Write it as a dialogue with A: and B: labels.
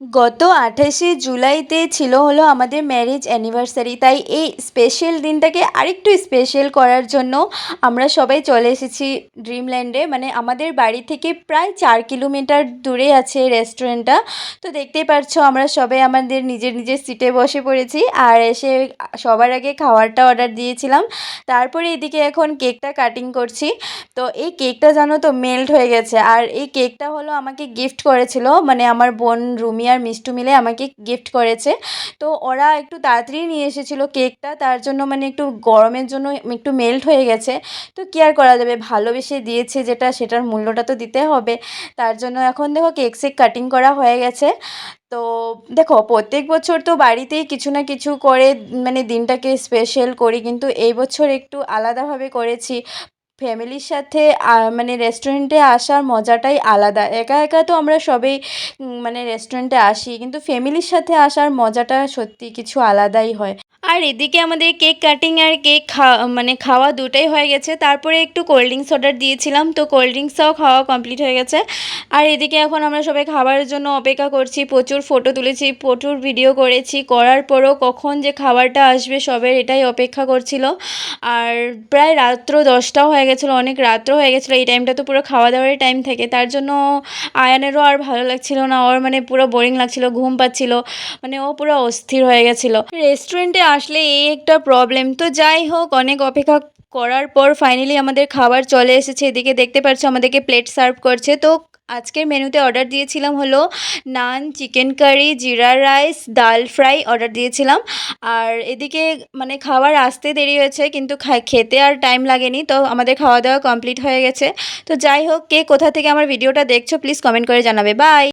A: গত আঠাশে জুলাইতে ছিল হলো আমাদের ম্যারেজ অ্যানিভার্সারি তাই এই স্পেশাল দিনটাকে আরেকটু স্পেশাল করার জন্য আমরা সবাই চলে এসেছি ড্রিমল্যান্ডে মানে আমাদের বাড়ি থেকে প্রায় চার কিলোমিটার দূরে আছে রেস্টুরেন্টটা তো দেখতেই পারছ আমরা সবাই আমাদের নিজের নিজের সিটে বসে পড়েছি আর এসে সবার আগে খাবারটা অর্ডার দিয়েছিলাম। তারপরে এদিকে এখন কেকটা কাটিং করছি। তো এই কেকটা জানো তো মেল্ট হয়ে গেছে। আর এই কেকটা হলো আমাকে গিফট করেছিল মানে আমার বোন রুমি আর মিষ্টু মিলে আমাকে গিফট করেছে। তো ওরা একটু তাড়াতাড়ি নিয়ে এসেছিল কেকটা, তার জন্য মানে একটু গরমের জন্য একটু মেল্ট হয়ে গেছে। তো কী আর করা যাবে? ভালোবেসে দিয়েছে যেটা, সেটার মূল্যটা তো দিতে হবে। তার জন্য এখন দেখো কেক সেক কাটিং করা হয়ে গেছে। তো দেখো, প্রত্যেক বছর তো বাড়িতেই কিছু না কিছু করে মানে দিনটাকে স্পেশাল করি, কিন্তু এই বছর একটু আলাদাভাবে করেছি। ফ্যামিলির সাথে মানে রেস্টুরেন্টে আসার মজাটাই আলাদা। একা একা তো আমরা সবাই মানে রেস্টুরেন্টে আসি, কিন্তু ফ্যামিলির সাথে আসার মজাটা সত্যি কিছু আলাদাই হয়। আর এদিকে আমাদের কেক কাটিং আর কেক খাওয়া মানে খাওয়া দুটোই হয়ে গেছে। তারপরে একটু কোল্ড ড্রিঙ্কস অর্ডার দিয়েছিলাম, তো কোল্ড ড্রিঙ্কসটাও খাওয়া কমপ্লিট হয়ে গেছে। আর এদিকে এখন আমরা সবাই খাবারের জন্য অপেক্ষা করছি, প্রচুর ফটো তুলেছি, প্রচুর ভিডিও করেছি। করার পরও কখন যে খাবারটা আসবে সবের এটাই অপেক্ষা করছিল। আর প্রায় রাত্র দশটাও হয়ে গেছিল, অনেক রাত্র হয়ে গেছিল, এই টাইমটা তো পুরো খাওয়া দাওয়ারই টাইম থাকে। তার জন্য আয়ানেরও আর ভালো লাগছিল না, ওর মানে পুরো বোরিং লাগছিল, ঘুম পাচ্ছিল মানে ও পুরো অস্থির হয়ে গেছিল। রেস্টুরেন্টে আসলে এই একটা প্রবলেম তো যাই হোক, অনেক অপেক্ষা করার পর ফাইনালি আমাদের খাবার চলে এসেছে। এদিকে দেখতে পাচ্ছ, আমাদেরকে প্লেট সার্ভ করছে। তো আজকের মেনুতে অর্ডার দিয়েছিলাম হলো নান, চিকেন কারি, জিরা রাইস, ডাল ফ্রাই অর্ডার দিয়েছিলাম। আর এদিকে মানে খাবার আসতে দেরি হয়েছে কিন্তু খেতে আর টাইম লাগেনি তো আমাদের খাওয়া দাওয়া কমপ্লিট হয়ে গেছে। তো যাই হোক, কে কোথা থেকে আমার ভিডিওটা দেখছ প্লিজ কমেন্ট করে জানাবে। বাই!